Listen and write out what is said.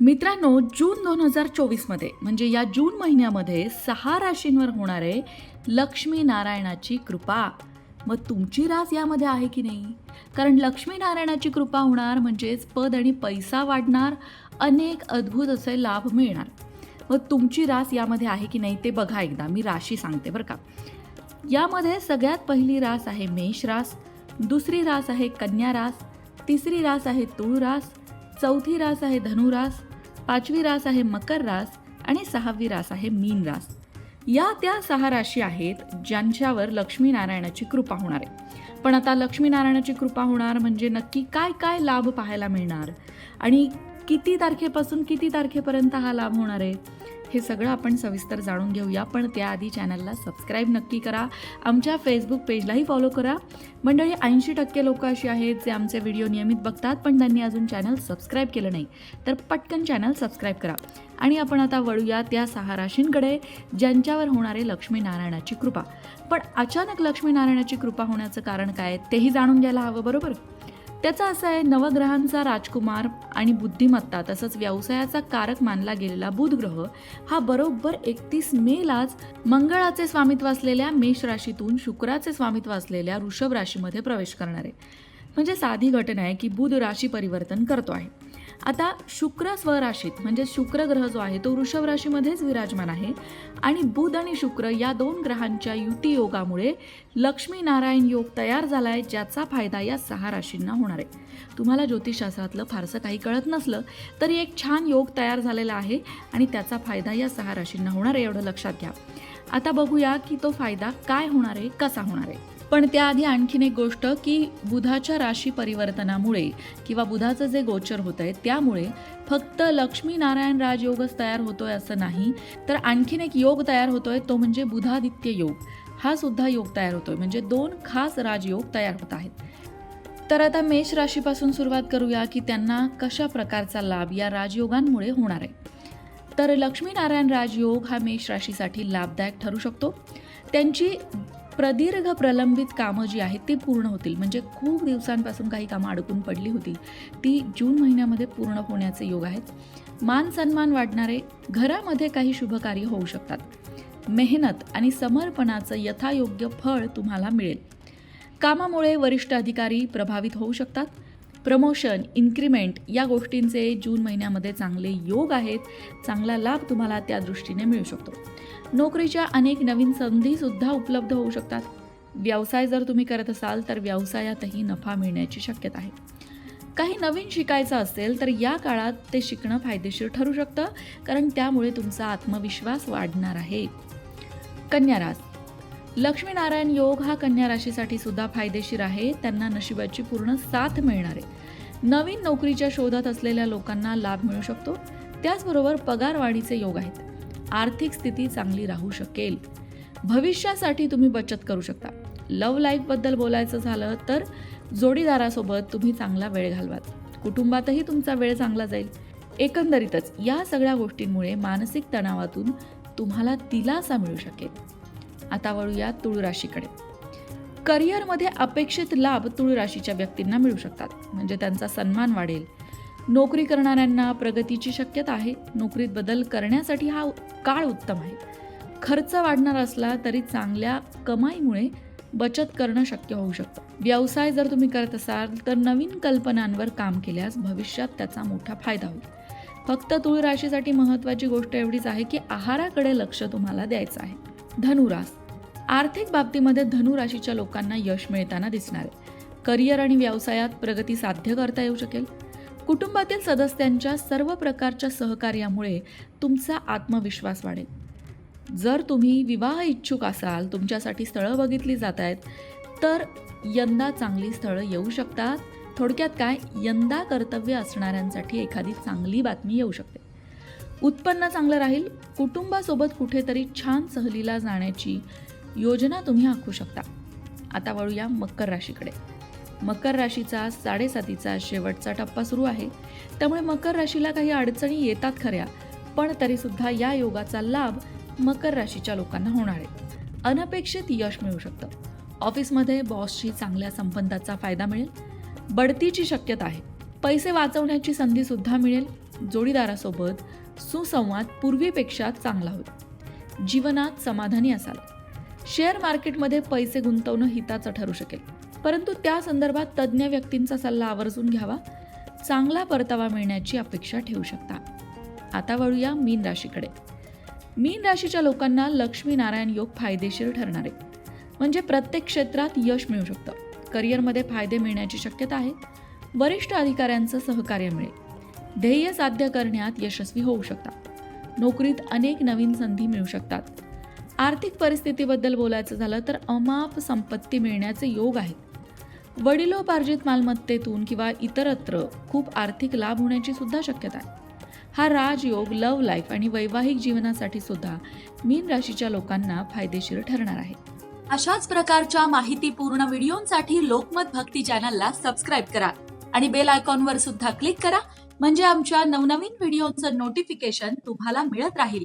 मित्रांनो जून दोन हजार चोवीसमध्ये म्हणजे या जून महिन्यामध्ये सहा राशींवर होणारे लक्ष्मी नारायणाची कृपा. मग तुमची रास यामध्ये आहे की नाही? कारण लक्ष्मी नारायणाची कृपा होणार म्हणजेच पद आणि पैसा वाढणार अनेक अद्भुत असे लाभ मिळणार. मग तुमची रास यामध्ये आहे की नाही ते बघा एकदा मी राशी सांगते बरं का. यामध्ये सगळ्यात पहिली रास आहे मेष रास दुसरी रास आहे कन्या रास तिसरी रास आहे तुळ रास चौथी रास आहे धनुरास पाचवी रास आहे मकर रास आणि सहावी रास आहे मीन रास. या त्या सहा राशी आहेत ज्यांच्यावर लक्ष्मीनारायणाची कृपा होणार आहे. पण आता लक्ष्मीनारायणाची कृपा होणार म्हणजे नक्की काय काय लाभ पाहायला मिळणार? आणि किती तारखेपासून किती तारखेपर्यंत हा लाभ होणार आहे? हे सगळं आपण सविस्तर जाणून घेऊया पण त्याआधी चॅनलला सबस्क्राईब नक्की करा. आमच्या फेसबुक पेजलाही फॉलो करा. मंडळी ऐंशी टक्के लोक अशी आहेत जे आमचे व्हिडिओ नियमित बघतात पण त्यांनी अजून चॅनल सबस्क्राईब केलं नाही. तर पटकन चॅनल सबस्क्राईब करा. आणि आपण आता वळूया त्या सहा राशींकडे ज्यांच्यावर होणारे लक्ष्मीनारायणाची कृपा. पण अचानक लक्ष्मीनारायणाची कृपा होण्याचं कारण काय? तेही जाणून घ्यायला हवं बरोबर? त्याचं असं आहे नवग्रहांचा राजकुमार आणि बुद्धिमत्ता तसंच व्यवसायाचा कारक मानला गेलेला बुध ग्रह हा बरोबर एकतीस मेलाच मंगळाचे स्वामित्व असलेल्या मेष राशीतून शुक्राचे स्वामित्व असलेल्या वृषभ राशीमध्ये प्रवेश करणार. आहे म्हणजे साधी घटना आहे की बुध राशी परिवर्तन करतो आहे. आता शुक्र स्वराशीत म्हणजे शुक्र ग्रह जो आहे तो वृषभ राशीमध्येच विराजमान आहे. आणि बुध आणि शुक्र या दोन ग्रहांच्या युती योगामुळे लक्ष्मी नारायण योग तयार झाला आहे ज्याचा फायदा या सहा राशींना होणार आहे. तुम्हाला ज्योतिषशास्त्रातलं फारसं काही कळत नसलं तरी एक छान योग तयार झालेला आहे आणि त्याचा फायदा या सहा राशींना होणार आहे एवढं लक्षात घ्या. आता बघूया की तो फायदा काय होणार आहे कसा होणार आहे. पण त्याआधी आणखीन एक गोष्ट की बुधाच्या राशी परिवर्तनामुळे किंवा बुधाचं जे गोचर होत आहे त्यामुळे फक्त लक्ष्मीनारायण राजयोगच तयार होतोय असं नाही तर आणखीन एक योग तयार होतोय तो म्हणजे बुधादित्य योग. हा सुद्धा योग तयार होतोय म्हणजे दोन खास राजयोग तयार होत आहेत. तर आता मेष राशीपासून सुरुवात करूया की त्यांना कशा प्रकारचा लाभ या राजयोगांमुळे होणार आहे. तर लक्ष्मीनारायण राजयोग हा मेष राशीसाठी लाभदायक ठरू शकतो. त्यांची प्रदीर्घ प्रलंबित कामं जी आहेत ती पूर्ण होतील. म्हणजे खूप दिवसांपासून काही कामं अडकून पडली होती. ती जून महिन्यामध्ये पूर्ण होण्याचे योग आहेत. मान सन्मान वाढणारे घरामध्ये काही शुभकार्य होऊ शकतात. मेहनत आणि समर्पणाचं यथायोग्य फळ तुम्हाला मिळेल. कामामुळे वरिष्ठ अधिकारी प्रभावित होऊ शकतात. प्रमोशन इन्क्रीमेंट या गोष्टींचे जून महिन्यामध्ये चांगले योग आहेत. चांगला लाभ तुम्हाला त्या दृष्टीने मिळू शकतो. नोकरीच्या अनेक नवीन संधीसुद्धा उपलब्ध होऊ शकतात. व्यवसाय जर तुम्ही करत असाल तर व्यवसायातही नफा मिळण्याची शक्यता आहे. काही नवीन शिकायचं असेल तर या काळात ते शिकणं फायदेशीर ठरू शकतं कारण त्यामुळे तुमचा आत्मविश्वास वाढणार आहे. कन्यारास लक्ष्मीनारायण योग हा कन्या राशीसाठी सुद्धा फायदेशीर आहे. त्यांना नशिबाची पूर्ण साथ मिळणार आहे. नवीन नोकरीच्या शोधात असलेल्या लोकांना लाभ मिळू शकतो. त्याचबरोबर पगारवाढीचे योग आहेत. आर्थिक स्थिती चांगली राहू शकेल. भविष्यासाठी तुम्ही बचत करू शकता. लव लाईफबद्दल बोलायचं झालं तर जोडीदारासोबत तुम्ही चांगला वेळ घालवाल. कुटुंबातही तुमचा वेळ चांगला जाईल. एकंदरीतच या सगळ्या गोष्टींमुळे मानसिक तणावातून तुम्हाला दिलासा मिळू शकेल. आता वळूया तुळ राशीकडे. करिअरमध्ये अपेक्षित लाभ तुळ राशीच्या व्यक्तींना मिळू शकतात. म्हणजे त्यांचा सन्मान वाढेल. नोकरी करणाऱ्यांना प्रगतीची शक्यता आहे. नोकरीत बदल करण्यासाठी हा काळ उत्तम आहे. खर्च वाढणार असला तरी चांगल्या कमाईमुळे बचत करणं शक्य होऊ शकतं. व्यवसाय जर तुम्ही करत असाल तर नवीन कल्पनांवर काम केल्यास भविष्यात त्याचा मोठा फायदा होईल. फक्त तुळ राशीसाठी महत्त्वाची गोष्ट एवढीच आहे की आहाराकडे लक्ष तुम्हाला द्यायचं आहे. धनुरास. आर्थिक बाबतीमध्ये धनु राशीच्या लोकांना यश मिळताना दिसणार आहे. करिअर आणि व्यवसायात प्रगती साध्य करता येऊ शकेल. कुटुंबातील सदस्यांच्या सर्व प्रकारच्या सहकार्यामुळे तुमचा आत्मविश्वास वाढेल. जर तुम्ही विवाह इच्छुक असाल तुमच्यासाठी स्थळं बघितली जात आहेत तर यंदा चांगली स्थळं येऊ शकतात. थोडक्यात काय? यंदा कर्तव्य असणाऱ्यांसाठी एखादी चांगली बातमी येऊ शकते. उत्पन्न चांगलं राहील. कुटुंबासोबत कुठेतरी छान सहलीला जाण्याची योजना तुम्ही आखू शकता. आता वळूया मकर राशीकडे. मकर राशीचा साडेसातीचा शेवटचा टप्पा सुरू आहे. त्यामुळे मकर राशीला काही अडचणी येतात खऱ्या पण तरीसुद्धा या योगाचा लाभ मकर राशीच्या लोकांना होणार आहे. अनपेक्षित यश मिळू शकतं. ऑफिसमध्ये बॉसशी चांगल्या संबंधाचा फायदा मिळेल. बढतीची शक्यता आहे. पैसे वाचवण्याची संधीसुद्धा मिळेल. जोडीदारासोबत सुसंवाद पूर्वीपेक्षा चांगला होईल. जीवनात समाधानी असाल. शेअर मार्केटमध्ये पैसे गुंतवणं हिताचं ठरू शकेल. परंतु त्या संदर्भात तज्ज्ञ व्यक्तींचा सल्ला आवर्जून घ्यावा. चांगला परतावा मिळण्याची अपेक्षा ठेवू शकता. आता वळूया मीन राशीकडे. मीन राशीच्या लोकांना लक्ष्मी नारायण योग फायदेशीर ठरणार आहे. म्हणजे प्रत्येक क्षेत्रात यश मिळू शकतं. करिअरमध्ये फायदे मिळण्याची शक्यता आहे. वरिष्ठ अधिकाऱ्यांचं सहकार्य मिळेल. ध्येय साध्य करण्यात यशस्वी होऊ शकता. नोकरीत अनेक नवीन संधी मिळू शकतात. आर्थिक परिस्थितीबद्दल बोलायचं झालं तर अमाप संपत्ती मिळण्याचे योग आहेत. वडिलोपार्जित मालमत्तेतून किंवा इतरत्र खूप आर्थिक लाभ होण्याची सुद्धा शक्यता आहे. हा राजयोग लव्ह लाईफ आणि वैवाहिक जीवनासाठी सुद्धा मीन राशीच्या लोकांना फायदेशीर ठरणार आहे. अशाच प्रकारच्या माहितीपूर्ण व्हिडिओंसाठी लोकमत भक्ती चॅनलला सबस्क्राईब करा आणि बेल आयकॉनवर सुद्धा क्लिक करा. म्हणजे आमच्या नवनवीन व्हिडिओचं नोटिफिकेशन तुम्हाला मिळत राहील.